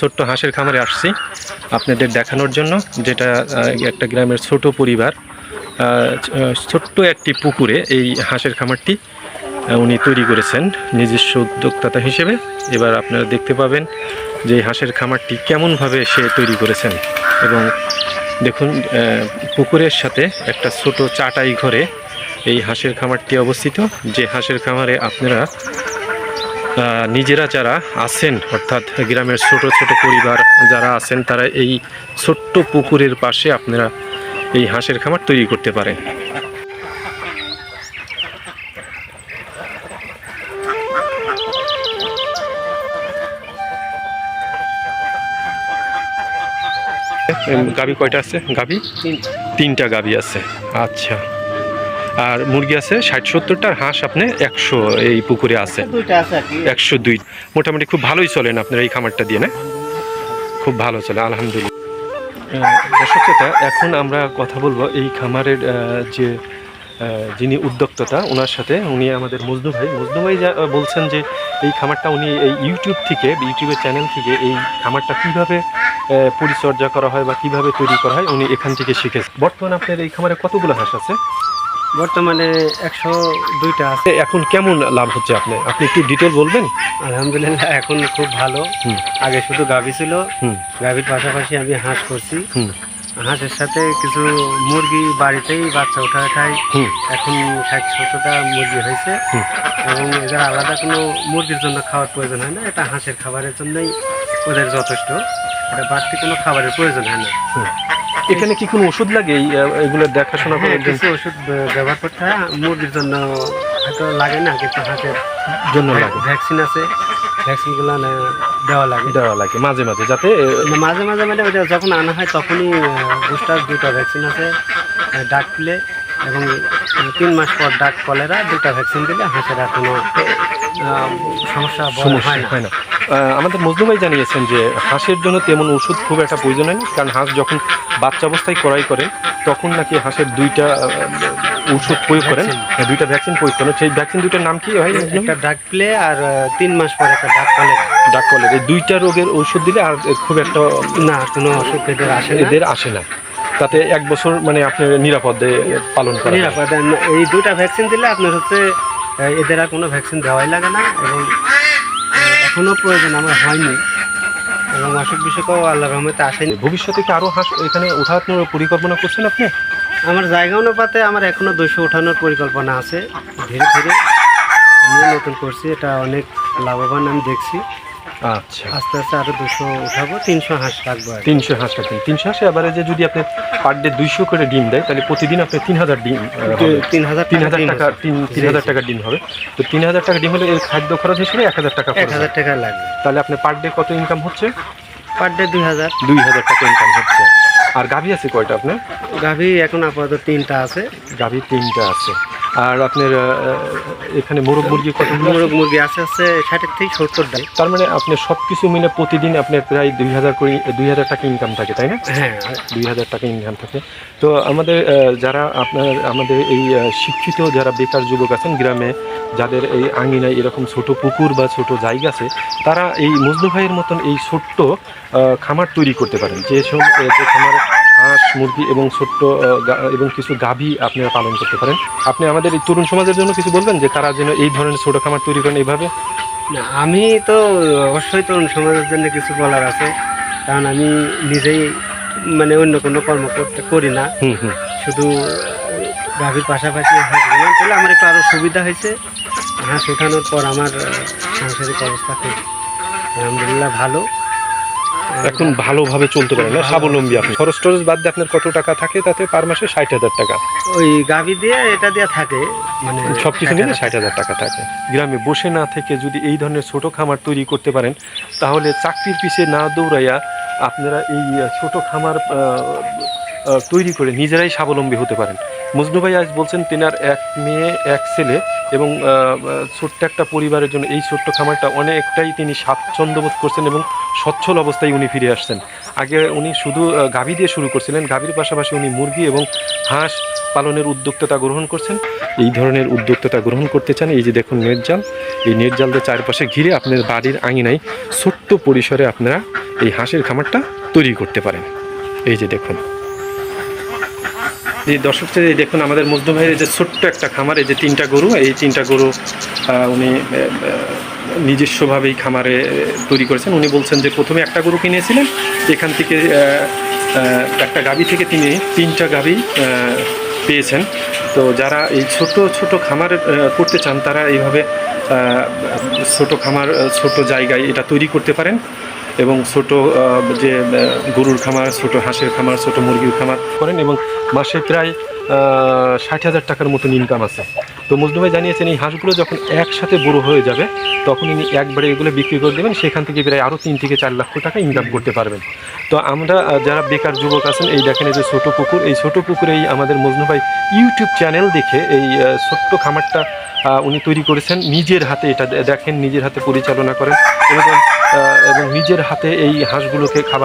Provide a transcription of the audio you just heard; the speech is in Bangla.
ছোট্ট হাঁসের খামারে আসছি আপনাদের দেখানোর জন্য, যেটা একটা গ্রামের ছোট পরিবার ছোট্ট একটি পুকুরে এই হাঁসের খামারটি উনি তৈরি করেছেন নিজস্ব উদ্যোক্তা হিসেবে। এবার আপনারা দেখতে পাবেন যে হাঁসের খামারটি কেমনভাবে সে তৈরি করেছেন। এবং দেখুন পুকুরের সাথে একটা ছোট চাটাই ঘরে এই হাঁসের খামারটি অবস্থিত। যে হাঁসের খামারে আপনারা নিজেরা যারা আছেন অর্থাৎ গ্রামের ছোট ছোট পরিবার যারা আছেন তারা এই ছোট্ট পুকুরের পাশে আপনারা এই হাঁসের খামার তৈরি করতে পারেন। গাবি কয়টা আছে? গাবি তিনটা। গাবি আছে। আচ্ছা। আর মুরগি আছে ষাট সত্তরটা হাঁস আপনি একশো এই পুকুরে আছে। একশো দুই। মোটামুটি খুব ভালোই চলেন আপনার এই খামারটা দিয়ে না? খুব ভালো চলে আলহামদুলিল্লাহ। দর্শক শ্রোতা, এখন আমরা কথা বলব এই খামারের যে যিনি উদ্যোক্তা ওনার সাথে উনি আমাদের মজনু ভাই। মজনু ভাই যা- বলছেন যে এই খামারটা উনি এই ইউটিউব থেকে ইউটিউবের চ্যানেল থেকে এই খামারটা কীভাবে পরিচর্যা করা হয় বা কীভাবে তৈরি করা হয় উনি এখান থেকে শিখেছেন। বর্তমানে আপনার এই খামারে কতগুলো হাঁস আছে? বর্তমানে একশো দুইটা আছে। এখন কেমন লাভ হচ্ছে আপনি আপনি একটু ডিটেল বলবেন? আলহামদুলিল্লাহ এখন খুব ভালো। আগে শুধু গাভি ছিল। গাভির পাশাপাশি আমি হাঁস করছি। হাঁসের সাথে কিছু মুরগি বাড়িতেই বাচ্চা ওঠা খাই। হুম। এখন ষাট সত্তরটা মুরগি হয়েছে। এবং এদের আলাদা কোনো মুরগির জন্য খাওয়ার প্রয়োজন হয় না। এটা হাঁসের খাবারের জন্যই ওদের যথেষ্ট। এটা বাড়তি কোনো খাবারের প্রয়োজন হয় না। এখানে কি কোনো ওষুধ লাগে? এগুলোর দেখাশোনা হ্যাঁ করার জন্য? কিছু ওষুধ ব্যবহার করতে হয়। মুরগির জন্য হয়তো লাগে না কিন্তু হাঁসের জন্য লাগে। ভ্যাকসিন আছে। ভ্যাকসিনগুলো দেওয়া লাগে। দেওয়া লাগে মাঝে মাঝে যাতে মাঝে মাঝে মানে ওটা যখন আনা হয় তখনই বুস্টার দুটো ভ্যাকসিন আছে ডাক প্লে এবং তিন মাস পর ডাক কলেরা দুটো ভ্যাকসিন দিলে হাঁসের আর কোনো সমস্যা হয় না। আমাদের মজনু ভাই জানিয়েছেন যে হাঁসের জন্য তেমন ওষুধ খুব একটা প্রয়োজন হয় কারণ হাঁস যখন বাচ্চা অবস্থায় ক্রয় করে তখন নাকি হাঁসের দুইটা ওষুধ প্রয়োগ করেন। হ্যাঁ, দুইটা ভ্যাকসিন প্রয়োগ করেন। সেই ভ্যাকসিন দুইটার নাম কি ভাই? একটা ডাক প্লে আর তিন মাস পর একটা ডাক কলেরা ডাক কলের এই দুইটা রোগের ওষুধ দিলে আর খুব একটা না কোনো অসুখ এদের আসে এদের আসে না। তাতে এক বছর মানে আপনি নিরাপদে পালন করেন নিরাপদে এই দুইটা ভ্যাকসিন দিলে আপনার হচ্ছে এদের আর কোনো ভ্যাকসিন দেওয়াই লাগে না এবং আহ, এখনও প্রয়োজন আমার হয়নি। এবং অসুখ বিসুখও আল্লাহ রহমতে আসেনি। ভবিষ্যতে কি আরও হাঁস এখানে ওঠানোর পরিকল্পনা করছেন আপনি? আমার জায়গা অনুপাতে আমার এখনও দুশো ওঠানোর পরিকল্পনা আছে। ধীরে ধীরে আমিও নতুন করছি এটা অনেক লাভবান আমি দেখছি। আচ্ছা। আস্তে আস্তে আরও দুশো উঠাবো তিনশো হাঁস রাখব। তিনশো হাঁস তিনশো হাঁসে অ্যাভারেজে যদি আপনি পার ডে দুইশো করে ডিম দেয় তাহলে প্রতিদিন আপনি তিন হাজার ডিম তিন হাজার তিন হাজার টাকা। তিন তিন হাজার টাকা ডিম হবে। তো তিন হাজার টাকা ডিম হলে এর খাদ্য খরচ হিসেবে এক হাজার টাকা এক হাজার। টাকা লাগবে। তাহলে আপনি পার ডে কত ইনকাম হচ্ছে? পার ডে দুই হাজার। দুই হাজার টাকা ইনকাম হচ্ছে। আর গাভী আছে কয়টা আপনার? গাভী এখন আপাতত তিনটা আছে। গাভী তিনটা আছে। আর আপনার এখানে মোরগ মুরগি আছে? মোরগ? মুরগি আছে আছে ষাটের থেকে সত্তর ডাল। তার মানে আপনি সব কিছু মিলে প্রতিদিন আপনার প্রায় দুই হাজার করে দুই হাজার টাকা ইনকাম থাকে তাই না? হ্যাঁ দুই হাজার টাকা ইনকাম থাকে। তো আমাদের যারা আপনার আমাদের এই শিক্ষিত যারা বেকার যুবক আছেন গ্রামে যাদের এই আঙিনায় এরকম ছোট পুকুর বা ছোট জায়গা আছে তারা এই মজনু ভাইয়ের মতন এই ছোট্ট খামার তৈরি করতে পারেন। যে যে খামারে হাঁস মুরগি এবং ছোট্ট এবং কিছু গাভী আপনারা পালন করতে পারেন। আপনি আমাদের এই তরুণ সমাজের জন্য কিছু বলবেন যে তারা যেন এই ধরনের ছোট খামার তৈরি করেন এইভাবে? না আমি তো অবশ্যই তরুণ সমাজের জন্য কিছু বলার আছে। কারণ আমি নিজেই মানে অন্য কোনো কর্ম করতে করি না। শুধু গাভীর পাশাপাশি তাহলে আমার একটু আরও সুবিধা হয়েছে। হাঁস ওঠানোর পর আমার সাংসারিক অবস্থা খুব আলহামদুলিল্লাহ ভালো। এখন ভালোভাবে চলতে পারে না স্বাবলম্বী আপনি। খরচ টরচ বাদ দিয়ে আপনার কত টাকা থাকে তাতে পার মাসে ষাট হাজার টাকা। ওই গাভী দিয়ে এটা দিয়ে থাকে মানে সব কিছু মিলে ষাট হাজার টাকা থাকে। গ্রামে বসে না থেকে যদি এই ধরনের ছোট খামার তৈরি করতে পারেন তাহলে চাকরির পিছে না দৌড়াইয়া আপনারা এই ছোট খামার তৈরি করে নিজেরাই স্বাবলম্বী হতে পারেন। মজনু ভাই আজ বলছেন তেনার এক মেয়ে এক ছেলে এবং ছোট্ট একটা পরিবারের জন্য এই ছোট্ট খামারটা অনেকটাই তিনি স্বাচ্ছন্দ্য বোধ করছেন এবং সচ্ছল অবস্থায় উনি ফিরে আসছেন। আগে উনি শুধু গাভী দিয়ে শুরু করছিলেন গাভীর পাশাপাশি উনি মুরগি এবং হাঁস পালনের উদ্যোক্তা গ্রহণ করছেন। এই ধরনের উদ্যোক্তা গ্রহণ করতে চান এই যে দেখুন নেট জাল এই নেট জালদের চারপাশে ঘিরে আপনার বাড়ির আঙিনায় ছোট্ট পরিসরে আপনারা এই হাঁসের খামারটা তৈরি করতে পারেন। এই যে দেখুন। এই দর্শক শ্রেণি, এই দেখুন আমাদের মজদু ভাইয়ের যে ছোট্ট একটা খামার এই যে তিনটা গরু এই তিনটা গরু উনি নিজস্বভাবেই খামারে তৈরি করেছেন। উনি বলছেন যে প্রথমে একটা গরু কিনেছিলেন। এখান থেকে একটা গাবি থেকে তিনি তিনটা আহ, পেয়েছেন। তো যারা এই ছোট ছোট খামার করতে চান তারা এইভাবে ছোট খামার ছোট জায়গায় এটা তৈরি করতে পারেন এবং ছোট যে গরুর খামার ছোট হাঁসের খামার ছোট মুরগির খামার করেন এবং মাসে প্রায় ষাট হাজার টাকার মতন ইনকাম আছে। তো মজনু ভাই জানিয়েছেন, এই হাঁসগুলো যখন একসাথে বড় হয়ে যাবে, তখন ইনি একবারে এগুলো বিক্রি করে দেবেন, সেখান থেকে প্রায় আরও তিন থেকে চার লক্ষ টাকা ইনকাম করতে পারবেন। তো আমরা যারা বেকার যুবক আছেন, এই দেখেন এই যে ছোটো পুকুর, এই ছোটো পুকুরেই আমাদের মজনু ভাই ইউটিউব চ্যানেল দেখে এই ছোট্ট খামারটা উনি তৈরি করেছেন। নিজের হাতে এটা দেখেন, নিজের হাতে পরিচালনা করেন এবং এবং নিজের হাতে এই হাঁসগুলোকে খাবার